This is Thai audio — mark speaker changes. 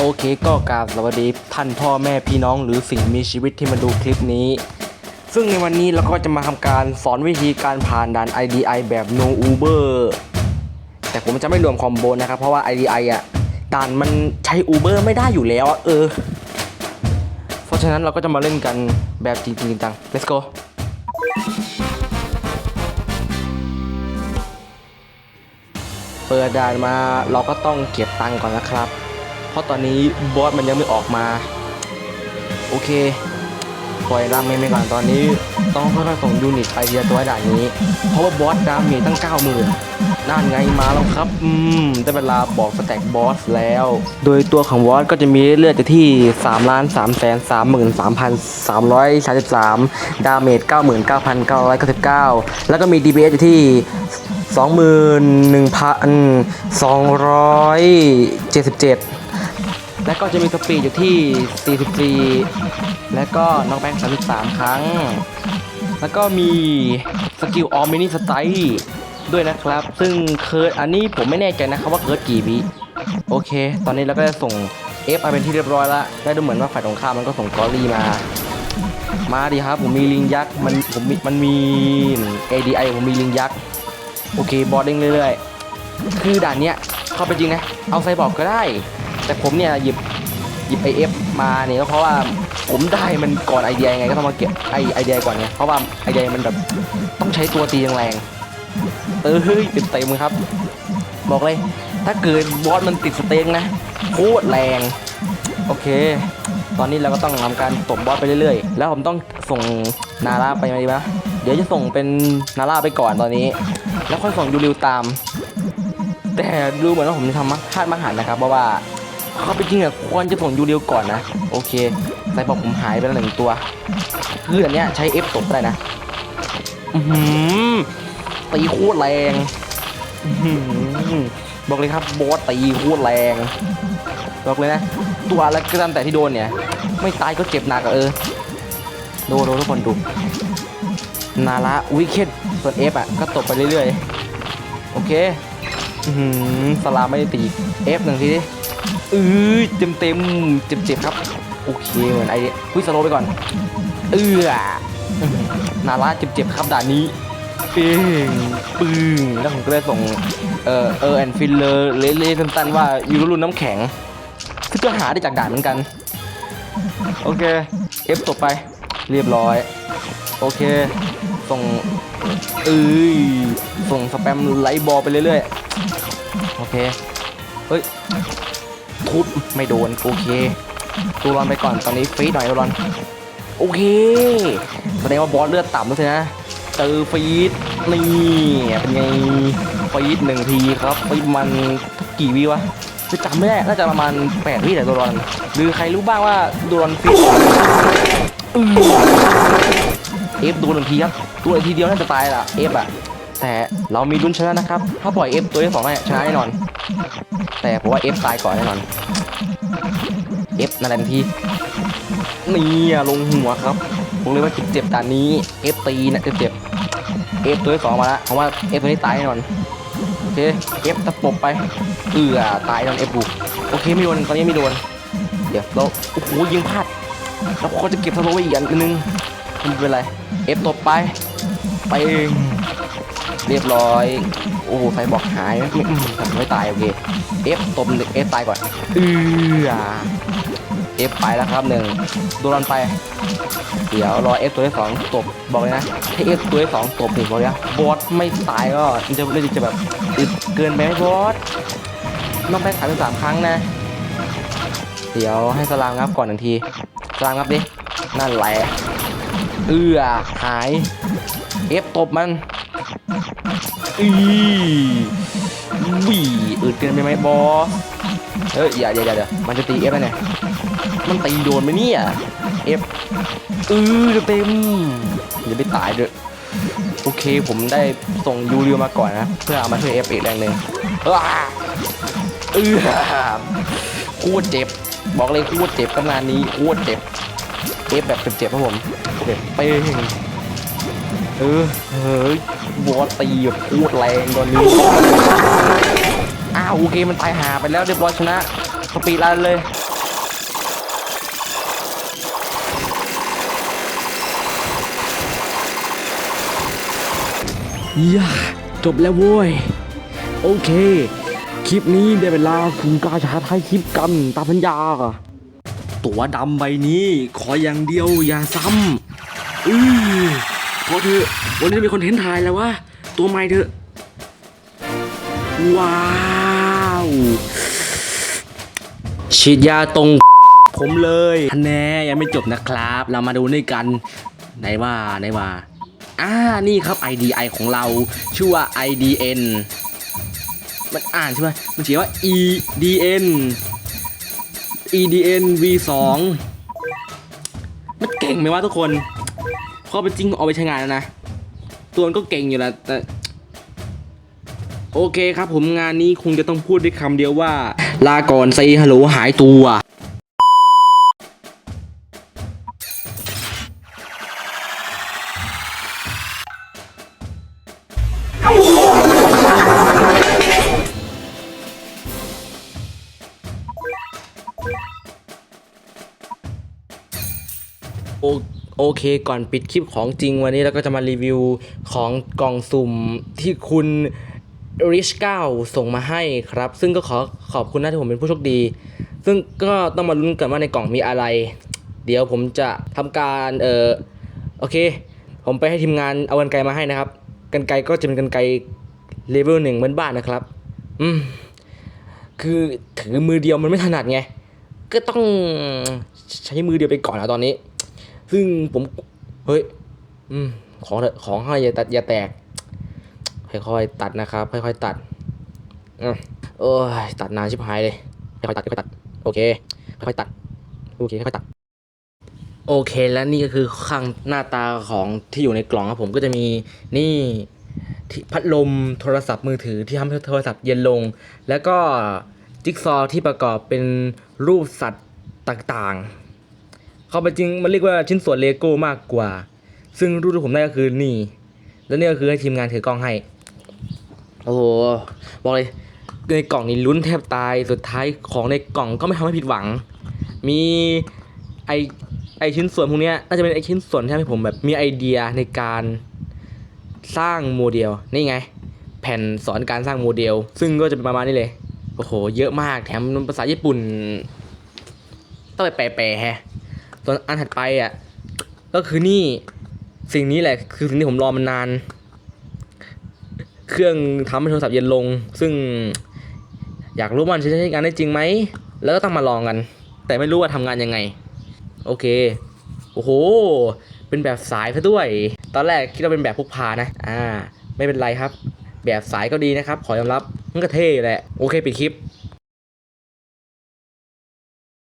Speaker 1: โอเคก็กราบสวัสดีท่านพ่อแม่พี่น้องหรือสิ่งมีชีวิตที่มาดูคลิปนี้ ซึ่งในวันนี้เราก็จะมาทำการสอนวิธีการผ่านด่าน IDI แบบ no Uber แต่ผมจะไม่รวมคอมโบนะครับ เพราะว่า IDI อะด่านมันใช้ Uber ไม่ได้อยู่แล้วเออ เพราะฉะนั้นเราก็จะมาเล่นกันแบบจริงๆจัง let's go เปิดด่านมาเราก็ต้องเก็บตังค์ก่อนนะครับ เพราะตอนนี้บอสมันยังไม่ออกมา โอเค ปล่อยรามเมนไปก่อนตอนนี้ ต้องค่อยๆส่งยูนิตไปทีละตัวด่านนี้ เพราะว่าบอสดามเมจตั้ง 9 0,000นั่นไงมาแล้วครับ อืม ได้เวลาบอกสแต็กบอสแล้ว โดยตัวของบอสก็จะมีเลือดจะที่3ล้าน3แสน33,333ดาเมจ99,999 แล้วก็มี DPS อยู่ที่21,277 และก็จะมีสปีดอยู่ที่ 44 และก็น็อกแบ็ก33 ครั้ง แล้วก็มีสกิลออมมินิสไตล์ด้วยนะครับ ซึ่งเคิร์ดอันนี้ผมไม่แน่ใจนะครับว่าเคิร์ดกี่วิโอเค ตอนนี้เราก็จะส่ง F มาเป็นที่เรียบร้อยแล้วได้ดูเหมือนว่าฝ่ายตรงข้ามมันก็ส่งกอรี่มา มาดีครับ ผมมีลิงยักษ์มันผมมีมันมี ADI ผมมีลิงยักษ์โอเคบอสเด้งเรื่อยๆ คือด่านเนี้ยเข้าไปจริงนะ เอาไซบอร์กก็ได้ แต่ผมเนี่ยหยิบหยิบไอเอฟมาเนี่ยก็เพราะว่าผมได้มันก่อนไอเดียไงก็ต้องมาเก็บไอไอเดียก่อนไงเพราะว่าไอเดียมันแบบต้องใช้ตัวตีแรงเออเฮ้ยเต็มเต็มครับ บอกเลย ถ้าเกิดบอสมันติดสเต็งนะโคตรแรงโอเค ตอนนี้เราก็ต้องทำการตบบอสไปเรื่อยๆ แล้วผมต้องส่งนาร่าไปไหมดีไหมเดี๋ยวจะส่งเป็นนาร่าไปก่อนตอนนี้ แล้วค่อยส่งยูริวตาม แต่ดูเหมือนว่าผมจะทำมักพลาดมักหันนะครับเพราะว่า เขาไปจริงอะควรจะส่งยูริวก่อนนะ โอเคไซบอกผมหายไปแล้วหนึ่งตัวคืออันเนี้ยใช้ F ตบได้นะอือหือตีโคตรแรงบอกเลยครับบอสตีโคตรแรงบอกเลยนะ ตัวอะไรก็ตามแต่ที่โดนเนี่ย ไม่ตายก็เจ็บหนักเออโดนโดนทุกคนดูนาระวิเคตส่วนเอฟอะก็ตบไปเรื่อยๆ โอเคอือหือสลามไม่ได้ตีเอฟหนึ่งทีดิ อือเต็มเต็มเจ็บเจ็บครับ โอเคเหมือนไอเดียวิสโลไปก่อน เอื้อนาระเจ็บเจ็บครับด่านนี้ปึ้งปึ้งแล้วผมก็ได้ส่ง เออเออแอนฟิลเลอร์เละๆตันๆว่าอยู่รุนน้ำแข็งซึ่งก็หาได้จากด่านเหมือนกัน โอเคเอฟตบไป เรียบร้อย โอเค ส่งเอ้ยส่งสแปมไลท์บอลไปเรื่อยๆ โอเค เฮ้ย ทุบไม่โดน โอเคตูรอนไปก่อนตอนนี้ฟีดหน่อยตูรอน โอเคแสดงว่าบอสเลือดต่ำแล้วสินะเจอฟีดนี่เป็นไงฟีดหนึ่งทีครับฟีดมันกี่วิวะจะจำไม่ได้น่าจะประมาณ8วิแต่ตูรอน หรือใครรู้บ้างว่าตูรอนฟีดเอฟโดนหนึ่งทีครับตัวทีเดียวน่าจะตายละเอฟอะ แต่เรามีลุ้นชนะนะครับ ถ้าปล่อยเอฟตัวที่สองได้ชนะแน่นอน แต่ผมว่าเอฟตายก่อนแน่นอนเอฟนั่นแหละทีนี่ลงหัวครับผมเลยว่าเจ็บๆด่านนี้เอฟตีนะเจ็บๆเอฟตัวที่สองมาแล้วผมว่าเอฟตัวนี้ตายแน่นอนโอเคเอฟตะปบไปเอือตายแน่นอนเอฟบุกโอเคไม่โดนตอนนี้ไม่โดนเดี๋ยวเราโอ้โหยิงพลาดแล้วเขาจะเก็บสโลว์ไว้อีกอันนึงไม่เป็นไรเอฟตบไปไปเอง เรียบร้อย โอ้ไฟบอกหายไม่ไม่ไม่ตายโอเคเอฟตบหนึ่งเอฟตายก่อนเอือเอฟไปแล้วครับหนึ่งโดนรันไป เดี๋ยวรอเอฟตัวที่สองตบบอกเลยนะถ้าเอฟตัวที่สองตบหนึ่งบอกเลยนะบอสไม่ตายก็มันจะเล่นจะแบบอึดเกินไปไหมบอสต้องไปสามสามครั้งนะ เดี๋ยวให้สลามงับก่อนหนึ่งทีสลามงับดินั่นแหละเอือหาย เอฟตบมัน อีวีอึดเกินไปไหมบอสเอ้ยอย่าอย่าอย่าเดี๋ยวมันจะตีเอฟไหมเนี่ยมันตีโดนไหมเนี่ยเอฟเออเต็มอย่าไปตายด้วยโอเคผมได้ส่งยูรียมาก่อนนะ เพื่อเอามาช่วยเอฟอีกแรงหนึ่งอ้าเออโคตรเจ็บ บอกเลยโคตรเจ็บกับงานนี้โคตรเจ็บเอฟแบบเจ็บๆครับผมเจ็บเป้ง เออเฮ้ยบอสตีแบบพูดแรงตอนนี้ อ้าวโอเคมันตายหาไปแล้วเรียบร้อยชนะสปีดรันเลย ย่าจบแล้วโว้ย โอเค คลิปนี้ได้เวลาคุณกาชาทายคลิปกันตาพัญญา ตัวดำใบนี้ ขออย่างเดียวอย่าซ้ำอือ พอเถอะวันนี้จะมีคอนเทนต์ถ่ายแล้ววะตัวใหม่เถอะ ว้าวฉีดยาตรง ผมเลยท่านแน่ยังไม่จบนะครับ เรามาดูด้วยกันไหนว่าไหนว่าอ่านี่ครับ IDI ของเราชื่อว่า IDN มันอ่านใช่ไหมมันเขียนว่า EDN EDN V2 มันเก่งไหมวะทุกคน พอเป็นจริงเอาไปใช้งานแล้วนะ ตัวมันก็เก่งอยู่แล้วแต่โอเคครับผมงานนี้คงจะต้องพูดด้วยคำเดียวว่า ลาก่อนไซฮัลโหลหายตัวโอ โอเคก่อนปิดคลิปของจริงวันนี้เราก็จะมารีวิวของกล่องสุ่มที่คุณ Rich 9ส่งมาให้ครับ ซึ่งก็ขอขอบคุณนะที่ผมเป็นผู้โชคดี ซึ่งก็ต้องมาลุ้นกันว่าในกล่องมีอะไร เดี๋ยวผมจะทำการเออโอเค ผมไปให้ทีมงานเอากันไกลมาให้นะครับ กันไกลก็จะเป็นกันไกลเลเวลหนึ่งเหมือนบ้านนะครับ อืมคือถือมือเดียวมันไม่ถนัดไง ก็ต้องใช้มือเดียวไปก่อนนะตอนนี้ ซึ่งผมเฮ้ย อืม ของของให้อย่าตัดอย่าแตก ค่อยๆตัดนะครับ ค่อยๆตัดอืมโอ้ยตัดนานชิบหายเลยค่อยๆตัดค่อยๆตัด โอเค ค่อยๆตัด โอเค ค่อยๆตัด โอเค แล้วนี่ก็คือข้างหน้าตาของที่อยู่ในกล่องครับผมก็จะมีนี่ที่พัดลมโทรศัพท์มือถือที่ทำให้โทรศัพท์เย็นลง แล้วก็จิ๊กซอว์ที่ประกอบเป็นรูปสัตว์ต่างๆ เขาไปจริงมันเรียกว่าชิ้นส่วนเลโก้มากกว่า ซึ่งรูปที่ผมได้ก็คือนี่ แล้วนี่ก็คือให้ทีมงานถือกล้องให้ โอ้โห บอกเลยในกล่องนี้ลุ้นแทบตาย สุดท้ายของในกล่องก็ไม่ทำให้ผิดหวัง มีไอไอชิ้นส่วนพวกนี้น่าจะเป็นไอชิ้นส่วนที่ทำให้ผมแบบมีไอเดียในการสร้างโมเดล นี่ไง แผ่นสอนการสร้างโมเดล ซึ่งก็จะเป็นประมาณนี้เลย โอ้โห เยอะมาก แถมมันภาษาญี่ปุ่น ต้องไปแปลๆแฮะ ส่วนอันถัดไปอะก็คือนี่สิ่งนี้แหละ คือสิ่งที่ผมรอมานาน เครื่องทำให้โทรศัพท์เย็นลง ซึ่งอยากรู้มันใช้งานได้จริงไหม แล้วก็ต้องมาลองกัน แต่ไม่รู้ว่าทำงานยังไง โอเค โอ้โห เป็นแบบสายซะด้วย ตอนแรกคิดว่าเป็นแบบพกพานะ อ่า ไม่เป็นไรครับ แบบสายก็ดีนะครับ ขอยอมรับ มันก็เทยแหละ โอเคปิดคลิป